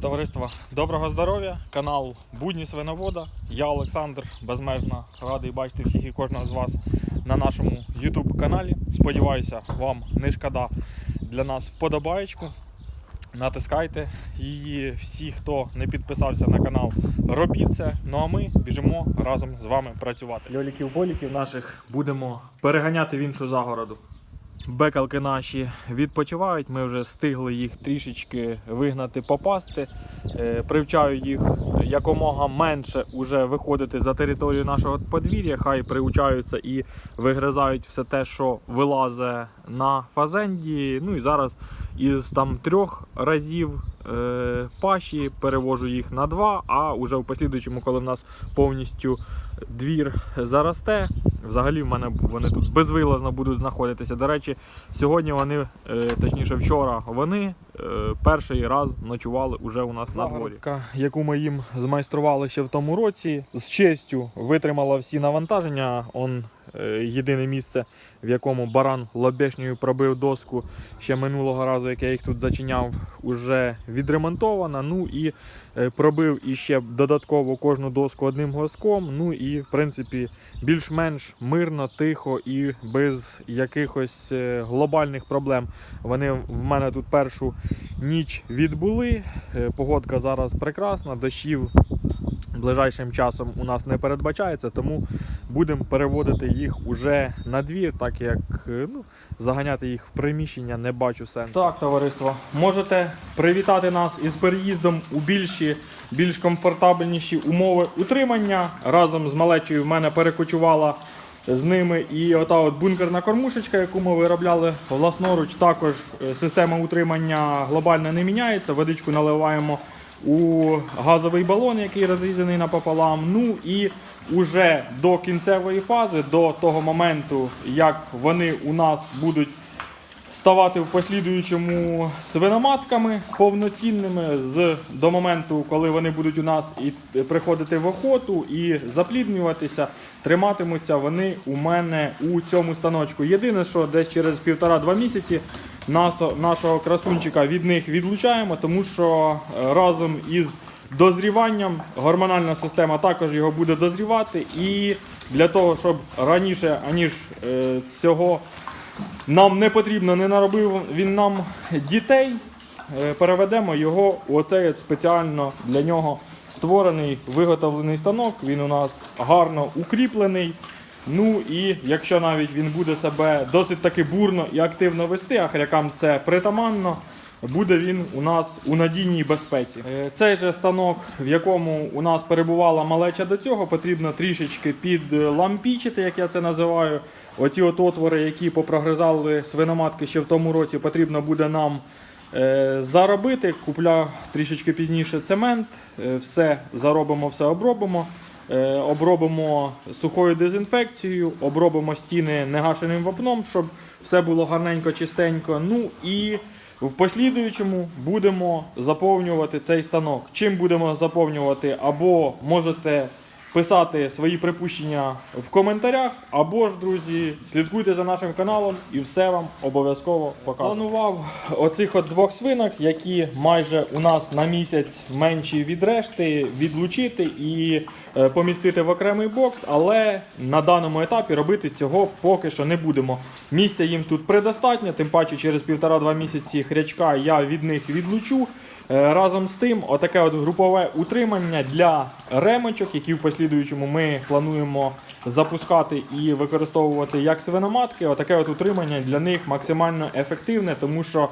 Товариство, доброго здоров'я! Канал Будні Свиновода. Я Олександр безмежно радий бачити всіх і кожного з вас на нашому YouTube каналі. Сподіваюся, вам не шкода для нас вподобаєчку. Натискайте її всі, хто не підписався на канал, робіть це. Ну а ми біжимо разом з вами працювати. Льоліків-боліків наших будемо переганяти в іншу загороду. Бекалки наші відпочивають. Ми вже встигли їх трішечки вигнати, попасти. Е, Привчаю їх якомога менше уже виходити за територію нашого подвір'я. Хай приучаються і вигризають все те, що вилазить на фазенді. Ну і зараз із там трьох разів е, паші перевожу їх на два. А уже в послідуючому, коли в нас повністю двір заросте, взагалі в мене вони тут безвилазно будуть знаходитися. До речі, сьогодні вони, е, точніше вчора, вони е, перший раз ночували уже у нас на дворі. Яку ми їм змайстрували ще в тому році, з честю витримала всі навантаження. Он єдине місце, в якому баран лобешньою пробив доску ще минулого разу, як я їх тут зачиняв, уже відремонтована. Ну і е, пробив іще додатково кожну доску одним глазком. Ну і в принципі більш-менш мирно, тихо і без якихось е, глобальних проблем. Вони в мене тут першу ніч відбули. Е, Погодка зараз прекрасна, дощів ближайшим часом у нас не передбачається, тому будемо переводити їх уже на двір, так як е, ну, заганяти їх в приміщення не бачу сенсу. Так, товариство, можете привітати нас із переїздом у більші, більш комфортабельніші умови утримання. Разом з малечою в мене перекочувала з ними і ота от бункерна кормушечка, яку ми виробляли власноруч. Також е, система утримання глобально не міняється. Водичку наливаємо у газовий балон, який розрізаний напополам. Ну і уже до кінцевої фази, до того моменту, як вони у нас будуть ставати в послідуючому свиноматками повноцінними з до моменту, коли вони будуть у нас і приходити в охоту і запліднюватися, триматимуться вони у мене у цьому станочку. Єдине, що десь через півтора-два місяці нашого, красунчика від них відлучаємо, тому що е, разом із дозріванням гормональна система також його буде дозрівати. І для того, щоб раніше, аніж е, цього нам не потрібно, не наробив він нам дітей. е, Переведемо його у оцей спеціально для нього створений виготовлений станок. Він у нас гарно укріплений. Ну і якщо навіть він буде себе досить таки бурно і активно вести, а хрякам це притаманно, буде він у нас у надійній безпеці. Е, Цей же станок, в якому у нас перебувала малеча до цього, потрібно трішечки підлампічити, як я це називаю. Оці от отвори, які попрогризали свиноматки ще в тому році, потрібно буде нам е, заробити. Купля трішечки пізніше цемент, е, все заробимо, все обробимо. Е, Обробимо сухою дезінфекцією, обробимо стіни негашеним вапном, щоб все було гарненько, чистенько. Ну і в послідуючому будемо заповнювати цей станок. Чим будемо заповнювати, або можете писати свої припущення в коментарях, або ж, друзі, слідкуйте за нашим каналом і все вам обов'язково покажу. Планував оцих от двох свинок, які майже у нас на місяць менші від решти, відлучити і помістити в окремий бокс, але на даному етапі робити цього поки що не будемо. Місця їм тут предостатньо, тим паче через півтора-два місяці хрячка я від них відлучу. Е, Разом з тим, отаке от групове утримання для ремочок, які в послідуючому ми плануємо запускати і використовувати як свиноматки. Отаке от утримання для них максимально ефективне, тому що е,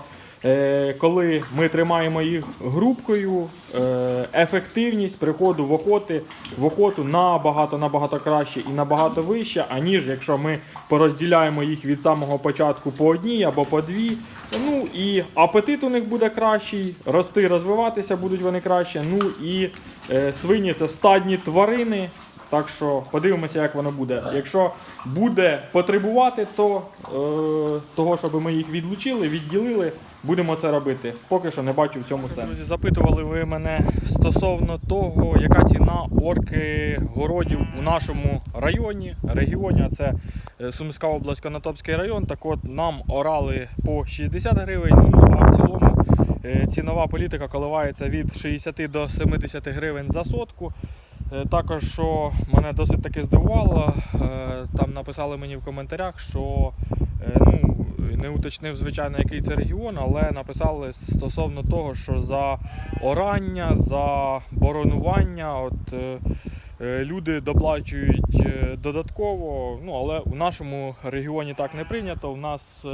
коли ми тримаємо їх грубкою, е, ефективність приходу в охоти в охоту набагато набагато краще і набагато вища, аніж якщо ми порозділяємо їх від самого початку по одній або по дві. Ну і апетит у них буде кращий, рости, розвиватися будуть вони краще. Ну і е, свині це стадні тварини. Так що подивимося, як воно буде. Якщо буде потребувати, то е, того, щоб ми їх відлучили, відділили, будемо це робити. Поки що не бачу в цьому сенсу. Друзі, запитували ви мене стосовно того, яка ціна орки городів у нашому районі, регіоні. А це е, Сумська область, Конотопський район. Так от нам орали по 60 гривень. Ну а в цілому Е, Цінова політика коливається від 60 до 70 гривень за сотку. Е, Також, що мене досить таки здивувало, е, там написали мені в коментарях, що е, ну, не уточнив, звичайно, який це регіон, але написали стосовно того, що за орання, за боронування, от люди доплачують е, додатково. Ну, але у нашому регіоні так не прийнято. У нас е,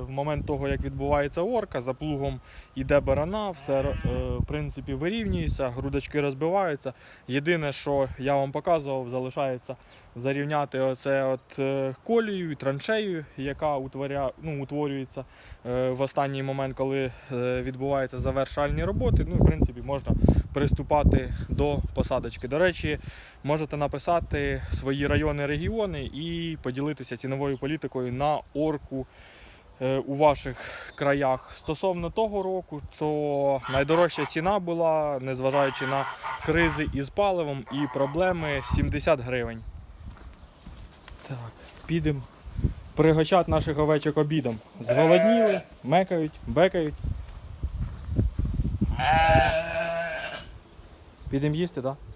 в момент того, як відбувається орка, за плугом іде барана, все е, в принципі вирівнюється, грудочки розбиваються. Єдине, що я вам показував, залишається зарівняти оце от е, колією, траншею, яка утворя, ну, утворюється е, в останній момент, коли е, відбуваються завершальні роботи. Ну, і, в принципі, можна приступати до посадочки. До речі, можете написати свої райони, регіони і поділитися ціновою політикою на орку у ваших краях. Стосовно того року, що найдорожча ціна була, незважаючи на кризи із паливом і проблеми 70 гривень. Так, підемо пригощати наших овечок обідом. Зголодніли, мекають, бекають. Підемо їсти, так? Да?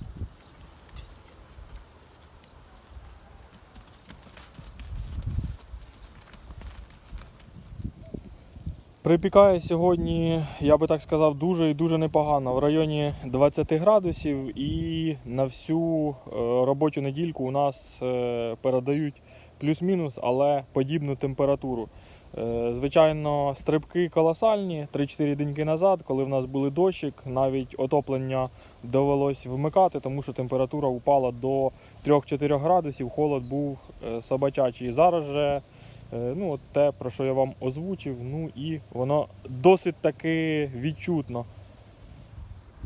Припікає сьогодні, я би так сказав, дуже і дуже непогано. В районі 20 градусів і на всю е, робочу недільку у нас е, передають плюс-мінус, але подібну температуру. Е, Звичайно, стрибки колосальні. 3-4 деньки назад, коли в нас були дощик, навіть отоплення довелось вмикати, тому що температура упала до 3-4 градусів, холод був собачачий. Зараз же Ну, от те, про що я вам озвучив, ну і воно досить таки відчутно.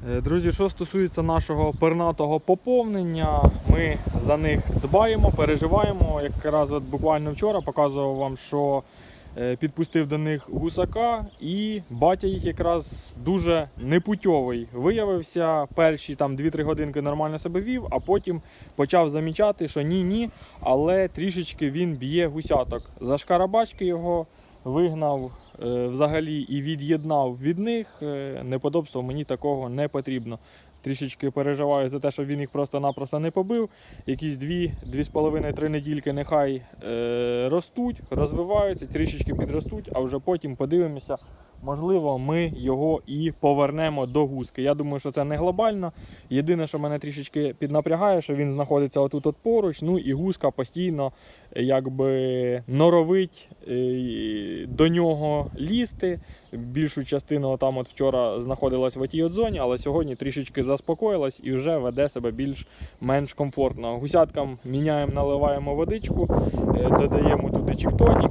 Е, Друзі, що стосується нашого пернатого поповнення, ми за них дбаємо, переживаємо. Якраз от буквально вчора показував вам, що е, підпустив до них гусака, і батя їх якраз дуже непутьовий. Виявився перші там 2-3 годинки нормально себе вів, а потім почав замічати, що ні-ні, але трішечки він б'є гусяток. За шкарабачки його вигнав е, взагалі і від'єднав від них. Е, неподобство мені такого не потрібно. Трішечки переживаю за те, що він їх просто-напросто не побив. Якісь 2-2,5-3 недільки нехай е, ростуть, розвиваються, трішечки підростуть, а вже потім подивимося. Можливо, ми його і повернемо до гуски. Я думаю, що це не глобально. Єдине, що мене трішечки піднапрягає, що він знаходиться отут от поруч. Ну і гуска постійно е, якби норовить е, до нього лізти. Більшу частину там от вчора знаходилась в отій от зоні, але сьогодні трішечки заспокоїлась і вже веде себе більш-менш комфортно. Гусяткам міняємо, наливаємо водичку, е, додаємо туди чіктонік.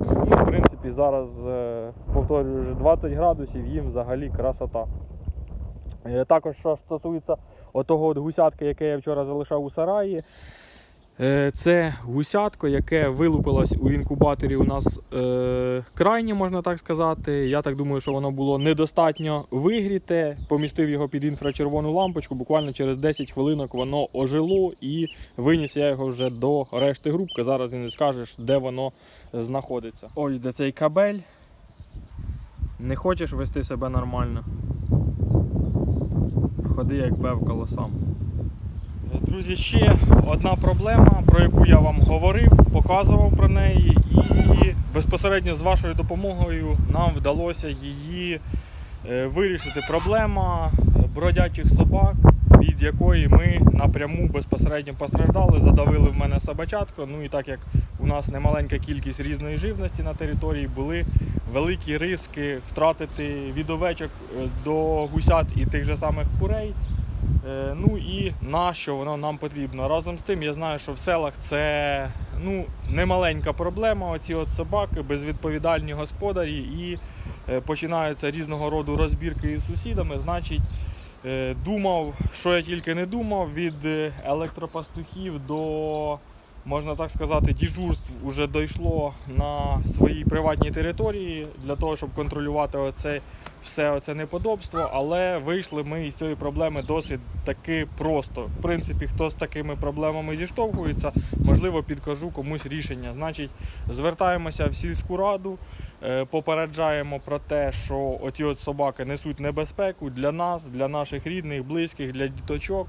Принципі, зараз е, повторюю вже 20 градусів, їм взагалі красота. Е, Також, що стосується отого от гусятка, яке я вчора залишав у сараї. Е, Це гусятко, яке вилупилось у інкубаторі у нас е, крайнє, можна так сказати. Я так думаю, що воно було недостатньо вигріте. Помістив його під інфрачервону лампочку. Буквально через 10 хвилинок воно ожило і виніс я його вже до решти групки. Зараз не скажеш, де воно е, знаходиться. Ось де цей кабель. Не хочеш вести себе нормально. Ходи як бевкало сам. Друзі, ще одна проблема, про яку я вам говорив, показував про неї, і безпосередньо з вашою допомогою нам вдалося її е, вирішити. Проблема бродячих собак, від якої ми напряму безпосередньо постраждали, задавили в мене собачатко. Ну і так як у нас немаленька кількість різної живності на території, були великі риски втратити від овечок е, до гусят і тих же самих курей. Е, Ну і на що воно нам потрібно. Разом з тим, я знаю, що в селах це ну, немаленька проблема. Оці от собаки, безвідповідальні господарі, і е, починаються різного роду розбірки із сусідами. Значить, е, думав, що я тільки не думав, від електропастухів до можна так сказати, діжурств уже дійшло на своїй приватній території для того, щоб контролювати оце все оце неподобство. Але вийшли ми із цієї проблеми досить таки просто. В принципі, хто з такими проблемами зіштовхується, можливо, підкажу комусь рішення. Значить, звертаємося в сільську раду, е, попереджаємо про те, що оці от собаки несуть небезпеку для нас, для наших рідних, близьких, для діточок.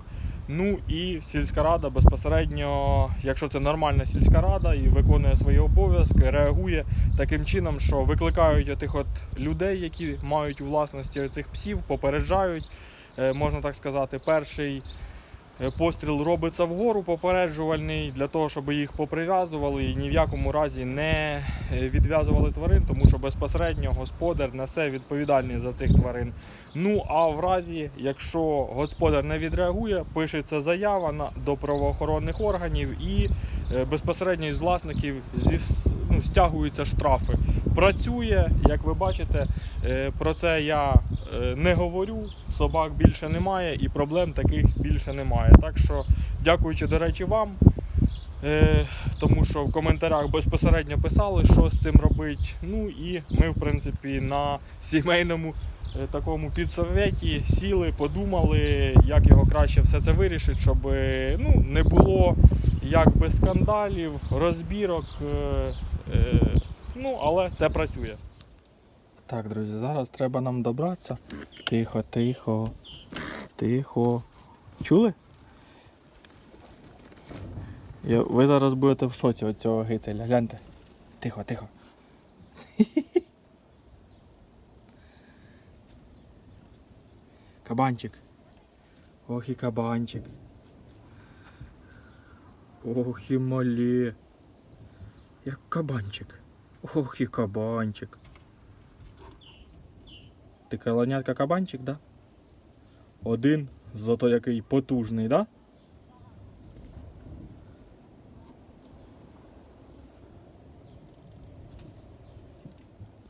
Ну і сільська рада безпосередньо, якщо це нормальна сільська рада і виконує свої обов'язки, реагує таким чином, що викликають отих от людей, які мають у власності цих псів, попереджають, е, можна так сказати, перший. Постріл робиться вгору попереджувальний для того, щоб їх поприв'язували і ні в якому разі не е, відв'язували тварин, тому що безпосередньо господар несе відповідальність за цих тварин. Ну а в разі, якщо господар не відреагує, пишеться заява на до правоохоронних органів і е, безпосередньо із власників зі, ну, стягуються штрафи. Працює, як ви бачите, е, про це я не говорю. Собак більше немає і проблем таких більше немає. Так що, дякуючи, до речі, вам. Е, тому що в коментарях безпосередньо писали, що з цим робити. Ну і ми, в принципі, на сімейному е, такому підсоветі сіли, подумали, як його краще все це вирішити, щоб е, ну, не було якби скандалів, розбірок. е, е, ну, але це працює. Так, друзі, зараз треба нам добратися. Тихо, тихо, тихо. Чули? Я- Ви зараз будете в шоці від цього гицеля. Гляньте. Тихо, тихо. Кабанчик. Ох і кабанчик. Ох і мале. Як кабанчик. Ох і кабанчик. Ти крилонятка кабанчик, да? Один, зато який потужний, да?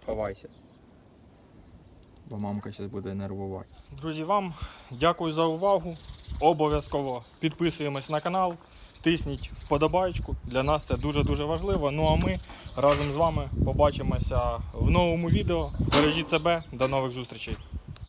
Ховайся. Бо мамка зараз буде нервувати. Друзі, вам дякую за увагу. Обов'язково підписуємось на канал, тисніть вподобайку. Для нас це дуже-дуже важливо. Ну а ми разом з вами побачимося в новому відео. Бережіть себе, до нових зустрічей.